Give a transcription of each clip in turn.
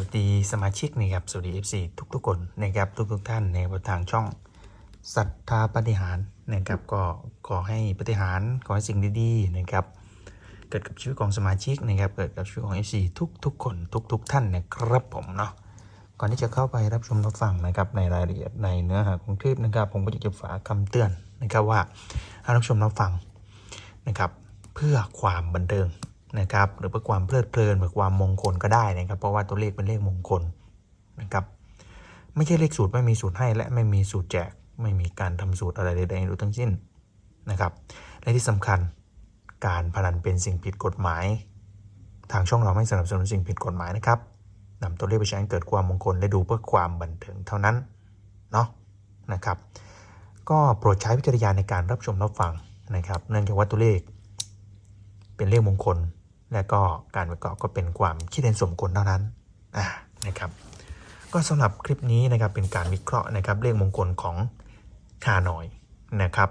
วัสดีสวัสดีสมาชิกนะครับสวัสดี FC ทุกทุกๆคนนะครับทุกทุกๆท่านในทางช่องศรัทธาปฏิหารนะครับก็ขอให้ปฏิหารขอให้สิ่งดีๆนะครับเกิดกับชีวิตของสมาชิกนะครับเกิดกับชีวิตของ FC ทุกทุกๆคนทุกทุก ๆ ท่านนะครับผมเนาะก่อนที่จะเข้าไปรับชมรับฟังนะครับในรายละเอียดในเนื้อหาของคลิปนะครับ ผมก็อยากจะฝากคำเตือนนะครับว่ารับชมรับฟังนะครับเพื่อความบันเทิง นะครับหรือเพื่อความเพลิดเพลินเพื่อความมงคลก็ได้นะครับ เพราะว่าตัวเลขเป็นเลขมงคลนะครับ ไม่ใช่เลขสูตรไม่มีสูตรให้และไม่มีสูตรแจก ไม่มีการทำสูตรอะไรใดๆรู้ทั้งสิ้นนะครับ และที่สำคัญการพนันเป็นสิ่งผิดกฎหมาย ทางช่องเราไม่สนับสนุนสิ่งผิดกฎหมายนะครับนำตัวเลขไปใช้เกิดความมงคลและดูเพื่อความบันเทิงเท่านั้นเนาะนะครับ ก็โปรดใช้วิจารณญาณในการรับชมรับฟังนะครับ เนื่องจากว่าตัวเลขเป็นเลขมงคล และก็การวิเคราะห์ก็เป็นความคิดเห็นส่วนบุคคลเท่านั้นนะครับ ก็สำหรับคลิปนี้นะครับเป็นการวิเคราะห์นะครับเลขมงคลของคาหน่อยนะครับ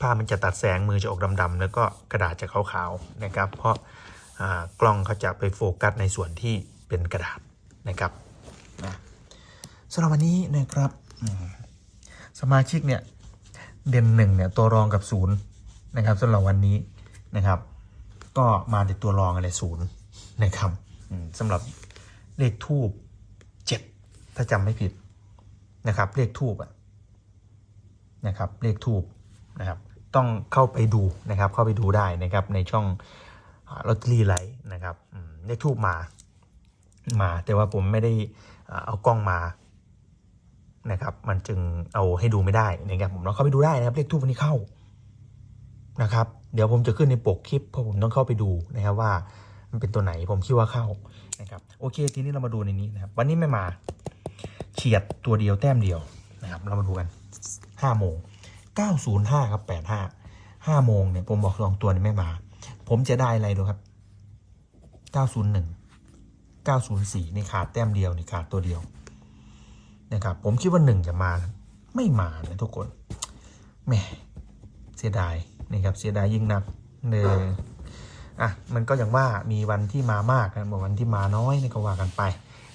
ภาพมันจะตัดแสงมือจะออกดำๆแล้วก็กระดาษจะขาวๆนะครับ เพราะกล้องเขาจะไปโฟกัสในส่วนที่เป็นกระดาษนะครับนะสำหรับวันนี้นะครับสมาชิกเนี่ยเด่นหนึ่งเนี่ยตัวรองกับศูนย์นะครับสำหรับวันนี้นะครับ ก็มาในตัวรองอะไรศูนย์นะครับสำหรับเลขทูบเจ็ดถ้าจำไม่ผิดนะครับ เลขทูบอะนะครับ เลขทูบนะครับ ต้องเข้าไปดูนะครับ เข้าไปดูได้นะครับ ในช่องลอตเตอรี่ไลท์นะครับเลขทูบมา มา แต่ว่าผมไม่ได้เอากล้องมานะครับ มันจึงเอาให้ดูไม่ได้นะครับ ผมลองเข้าไปดูได้นะครับ เลขทูบวันนี้เข้า นะครับ เดี๋ยวผมจะขึ้นในปกคลิปเพราะผมต้องเข้าไปดูนะครับว่ามันเป็นตัวไหนผมคิดว่าเข้านะครับโอเคทีนี้เรามาดูในนี้นะครับ วันนี้ไม่มาเฉียดตัวเดียวแต้มเดียวนะครับ เรามาดูกันห้าโมงเก้าศูนย์ห้าครับแปดห้าห้าโมงเนี่ยผมบอกสองตัวนี้ไม่มา ผมจะได้อะไรดูครับเก้าศูนย์หนึ่งเก้าศูนย์สี่นี่ขาดแต้มเดียวนี่ขาดตัวเดียวนะครับ ผมคิดว่าหนึ่งจะมา ไม่มานะทุกคนแหมเสียดาย นะครับเสียดายยิ่งนักเนออะมันก็อย่างว่ามีวันที่มามากนะวันที่มาน้อยนี่ก็ว่ากันไป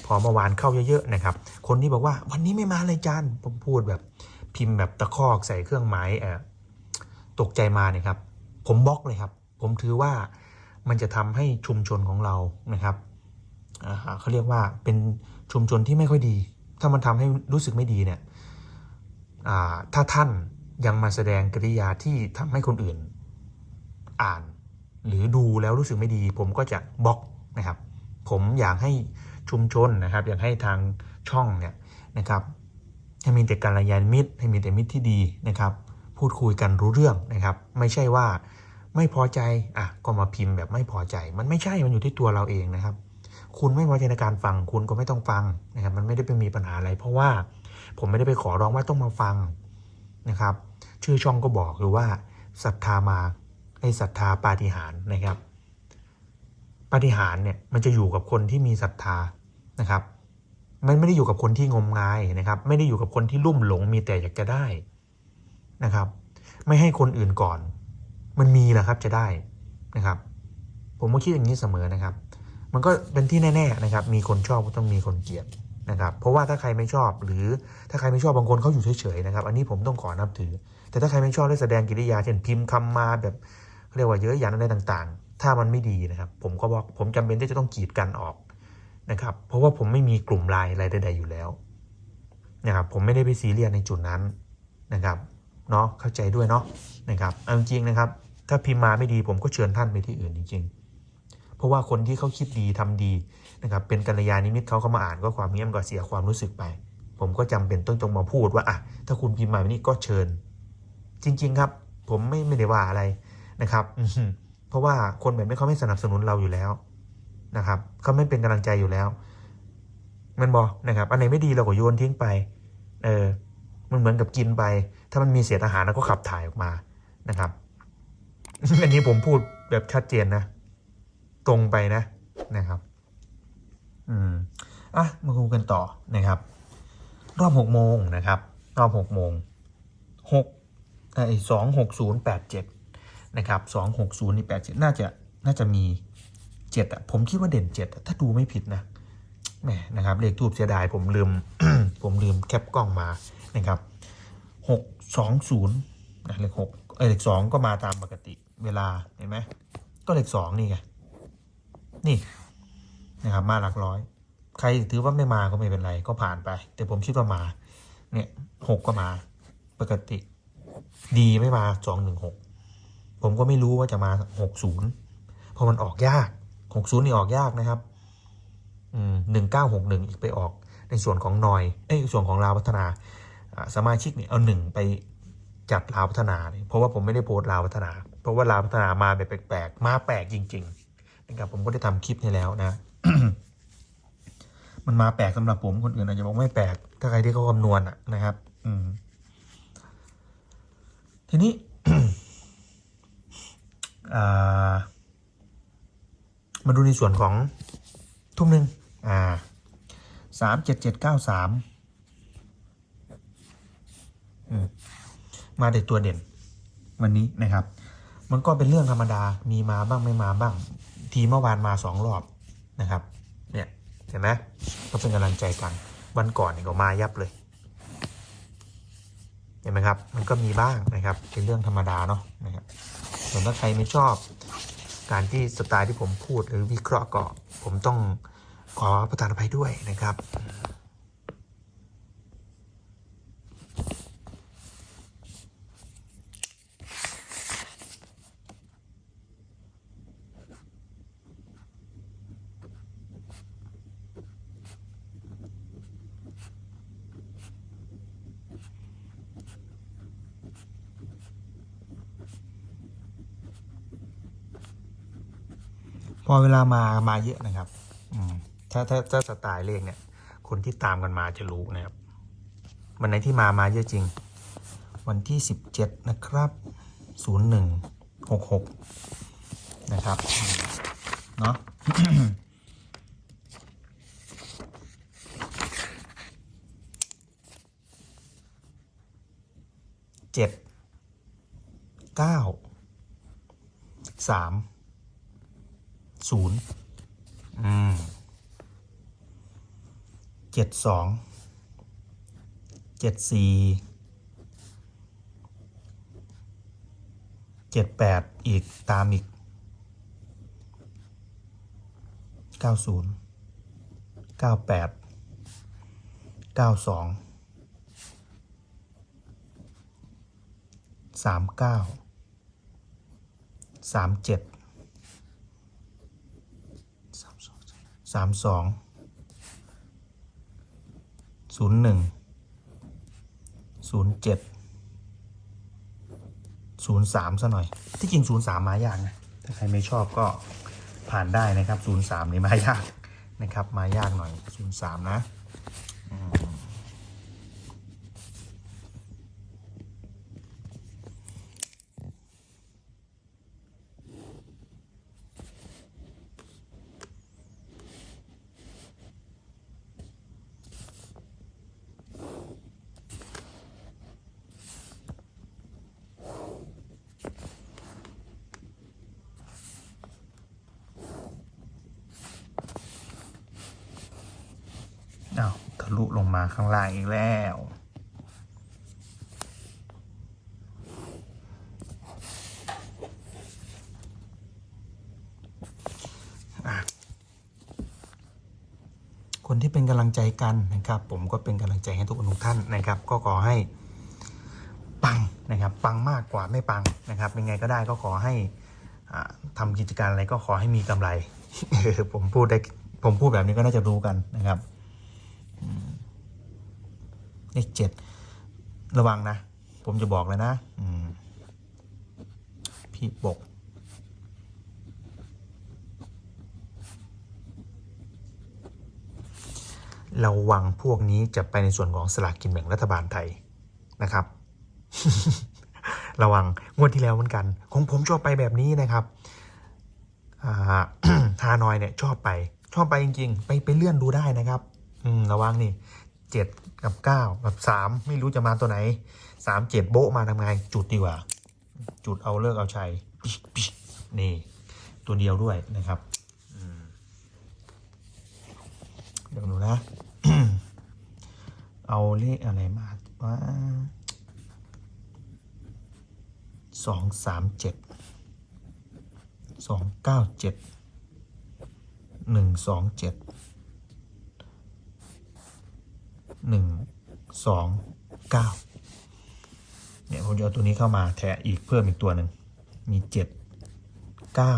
พอเมื่อวานเข้าเยอะๆนะครับ คนที่บอกว่าวันนี้ไม่มาเลยจานผมพูดแบบพิมพ์แบบตะคอกใส่เครื่องหมายเออตกใจมาเนี่ยครับ ผมบล็อกเลยครับ ผมถือว่ามันจะทำให้ชุมชนของเรานะครับเขาเรียกว่าเป็นชุมชนที่ไม่ค่อยดี ถ้ามันทำให้รู้สึกไม่ดีเนี่ยถ้าท่าน ยังมาแสดงกริยาที่ทำให้คนอื่น อ่าน หรือดูแล้วรู้สึกไม่ดี ผมก็จะบล็อกนะครับ ผมอยากให้ชุมชนนะครับ อยากให้ทางช่องเนี่ยนะครับให้มีแต่การยานมิตรให้มีแต่มิตรที่ดีนะครับ พูดคุยกันรู้เรื่องนะครับ ไม่ใช่ว่าไม่พอใจอะก็มาพิมพ์แบบไม่พอใจ มันไม่ใช่มันอยู่ที่ตัวเราเองนะครับ คุณไม่พอใจในการฟัง คุณก็ไม่ต้องฟังนะครับ มันไม่ได้ไปมีปัญหาอะไร เพราะว่าผมไม่ได้ไปขอร้องว่าต้องมาฟังนะครับ ชื่อช่องก็บอกอยู่ว่าศรัทธามาให้ศรัทธาปาฏิหาริย์นะครับปาฏิหาริย์เนี่ยมันจะอยู่กับคนที่มีศรัทธานะครับ มันไม่ได้อยู่กับคนที่งมงายนะครับ ไม่ได้อยู่กับคนที่ลุ่มหลงมีแต่อยากจะได้นะครับ ไม่ให้คนอื่นก่อน มันมีแหละครับจะได้นะครับ ผมก็คิดอย่างนี้เสมอนะครับ มันก็เป็นที่แน่ๆนะครับ มีคนชอบก็ต้องมีคนเกลียดนะครับ เพราะว่าถ้าใครไม่ชอบหรือถ้าใครไม่ชอบบางคนเขาอยู่เฉยๆนะครับ อันนี้ผมต้องขอนับถือ แต่ถ้าใครไม่ชอบได้แสดงกิริยาเช่นพิมพ์คำมาแบบเรียกว่าเยอะหยันอะไรต่างๆ ถ้ามันไม่ดีนะครับ ผมก็บอกผมจำเป็นที่จะต้องกีดกันออกนะครับ เพราะว่าผมไม่มีกลุ่มไลน์อะไรใดๆอยู่แล้วนะครับผมไม่ได้ไปซีเรียสในจุดนั้นนะครับเนาะเข้าใจด้วยเนาะนะครับเอาจริงๆนะครับ ถ้าพิมพ์มาไม่ดีผมก็เชิญท่านไปที่อื่นจริง ๆ เพราะว่าคนที่เขาคิดดีทำดีนะครับเป็นกัลยาณมิตรเขาเข้ามาอ่านก็ความเงียมนก็เสียความรู้สึกไป ผมก็จำเป็นต้องจงมาพูดว่าอะถ้าคุณพิมพ์มาแบบนี้ก็เชิญ จริง ๆ ครับ ผมไม่ไม่ได้ว่าอะไรนะครับเพราะว่าคนแบบนี้เขาไม่สนับสนุนเราอยู่แล้วนะครับเขาไม่เป็นกำลังใจอยู่แล้ว มันบอกนะครับ อันไหนไม่ดีเราก็โยนทิ้งไป เออ มันเหมือนกับกินไป ถ้ามันมีเศษอาหารเราก็ขับถ่ายออกมานะครับ อันนี้ผมพูดแบบชัดเจนนะ ตรงไปนะนะครับ อืมอะมาคุยกันต่อนะครับ รอบหกโมงนะครับ รอบหกโมงหก ไอ้สองหกศูนย์แปดเจ็ดนะครับสองหกศูนย์นี่แปดเจ็ดน่าจะน่าจะมีเจ็ดอะผมคิดว่าเด่นเจ็ดถ้าดูไม่ผิดนะแหมนะครับเลขทูบเสียดายผมลืม ผมลืมแคปกล้องมานะครับหกสองศูนย์นะเลขหกเลขสองก็มาตามปกติเวลาเห็นไหมก็เลขสองนี่ไงนี่นะครับมาหลักร้อย ใครถือว่าไม่มาก็ไม่เป็นไรก็ผ่านไป แต่ผมคิดว่ามาเนี่ยหกก็มาปกติ ดีไม่มาสองหนึ่งหกผมก็ไม่รู้ว่าจะมาหกศูนย์เพราะมันออกยากหกศูนย์นี่ออกยากนะครับหนึ่งเก้าหกหนึ่งอีกไปออก ในส่วนของนอยเอ้ยส่วนของลาวพัฒนาสมาชิกเนี่ยเอาหนึ่งไปจัดลาวพัฒนาเนี่ยเพราะว่าผมไม่ได้โพสต์ลาวพัฒนา เพราะว่าลาวพัฒนามาแบบแปลกๆมาแปลกจริงๆนะครับผมก็ได้ทำคลิปให้แล้วนะ มันมาแปลกสำหรับผมคนอื่นอาจจะบอกไม่แปลกถ้าใครที่เขาคำนวณอะนะครับ อืม ทีนี้มาดูในส่วนของทุ่มหนึ่งอ่าสามเจ็ดเจ็ดเก้าสามมาเด็ดตัวเด่น วันนี้นะครับ มันก็เป็นเรื่องธรรมดามีมาบ้างไม่มาบ้าง ทีเมื่อวานมาสองรอบนะครับ เนี่ยเห็นไหมก็เป็นกำลังใจกัน วันก่อนเนี่ยก็มายับเลย เห็นไหมครับ มันก็มีบ้างนะครับ เป็นเรื่องธรรมดาเนาะนะครับส่วนถ้าใครไม่ชอบ การที่สไตล์ที่ผมพูดหรือวิเคราะห์ก็ผมต้องขอประทานอภัยด้วยนะครับ พอเวลามามาเยอะนะครับ อืมถ้าถ้าถ้าสไตล์เลขเนี่ย คนที่ตามกันมาจะรู้นะครับ วันไหนที่มามาเยอะจริง วันที่สิบเจ็ดนะครับศูนย์หนึ่งหกหกนะครับ เนาะเจ็ดเก้าสาม ศูนย์อืมเจ็ดสองเจ็ดสี่เจ็ดแปดอีกตามอีกเก้าศูนย์เก้าแปดเก้าสองสามเก้าสามเจ็ด สามสองศูนย์หนึ่งศูนย์เจ็ดศูนย์สามซะหน่อย ที่จริงศูนย์สามมายากนะถ้าใครไม่ชอบก็ผ่านได้นะครับศูนย์สามนี่มายากนะครับ มายากหน่อยศูนย์สามนะ อ้าวทะลุลงมาข้างล่างอีกแล้ว คนที่เป็นกำลังใจกันนะครับ ผมก็เป็นกำลังใจให้ทุกคนทุกท่านนะครับ ก็ขอให้ปังนะครับ ปังมากกว่าไม่ปังนะครับยังไงก็ได้ก็ขอให้อ่าทำกิจการอะไรก็ขอให้มีกำไรผมพูดได้ผมพูดแบบนี้ก็น่าจะรู้กันนะครับ เลขเจ็ดระวังนะ ผมจะบอกเลยนะอืพี่บกระวังพวกนี้จะไปในส่วนของสลากกินแบ่งรัฐบาลไทยนะครับ ระวังงวดที่แล้วเหมือนกันของผมชอบไปแบบนี้นะครับอาฮานอยเนี่ยชอบไป ชอบไปจริง ๆ ไปไปเลื่อนดูได้นะครับ อืมระวังนี่ เจ็ดกับเก้ากับสามไม่รู้จะมาตัวไหนสามเจ็ดโบะมาทำไงจุดดีกว่า จุดเอาเลิกเอาชัยนี่ตัวเดียวด้วยนะครับเดี๋ยวดูนะ เอาเลขอะไรมาว่าสองสามเจ็ดสองเก้าเจ็ดหนึ่งสองเจ็ด หนึ่งสองเก้าเนี่ยผมจะเอาตัวนี้เข้ามาแทะอีกเพิ่มอีกตัวหนึ่งมีเจ็ดเก้า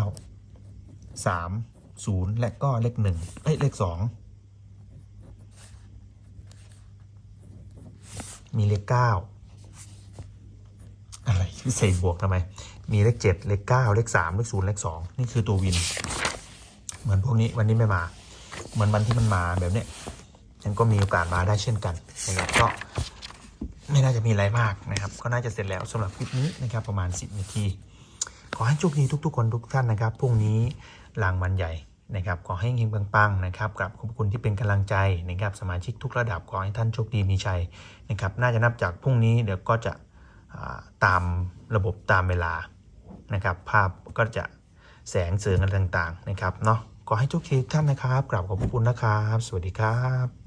สามศูนย์และก็เลขหนึ่งเอ้ยเลขสองมีเลขเก้าอะไรใส่บวกทำไม มีเลขเจ็ดเลขเก้าเลขสามเลขศูนย์เลขสองนี่คือตัววิน เหมือนพวกนี้วันนี้ไม่มา เหมือนวันที่มันมาแบบเนี้ยันก็มีโอกาสมาได้เช่นกันนะครับก็ไม่น่าจะมีอะไรมากนะครับ ก็น่าจะเสร็จแล้วสำหรับคลิปนี้นะครับประมาณ 10 นาที ขอให้โชคดีทุก ๆ คนทุกท่านนะครับพรุ่งนี้รางวัลใหญ่นะครับขอให้เฮงปังๆนะครับกับขอบคุณที่เป็นกำลังใจนะครับสมาชิกทุกระดับขอให้ท่านโชคดีมีชัยนะครับน่าจะนับจากพรุ่งนี้เดี๋ยวก็จะตามระบบตามเวลานะครับภาพก็จะแสงเสริงอะไรต่างๆนะครับเนาะขอให้โชคดีทุกท่านนะครับกราบขอบคุณนะครับ สวัสดีครับ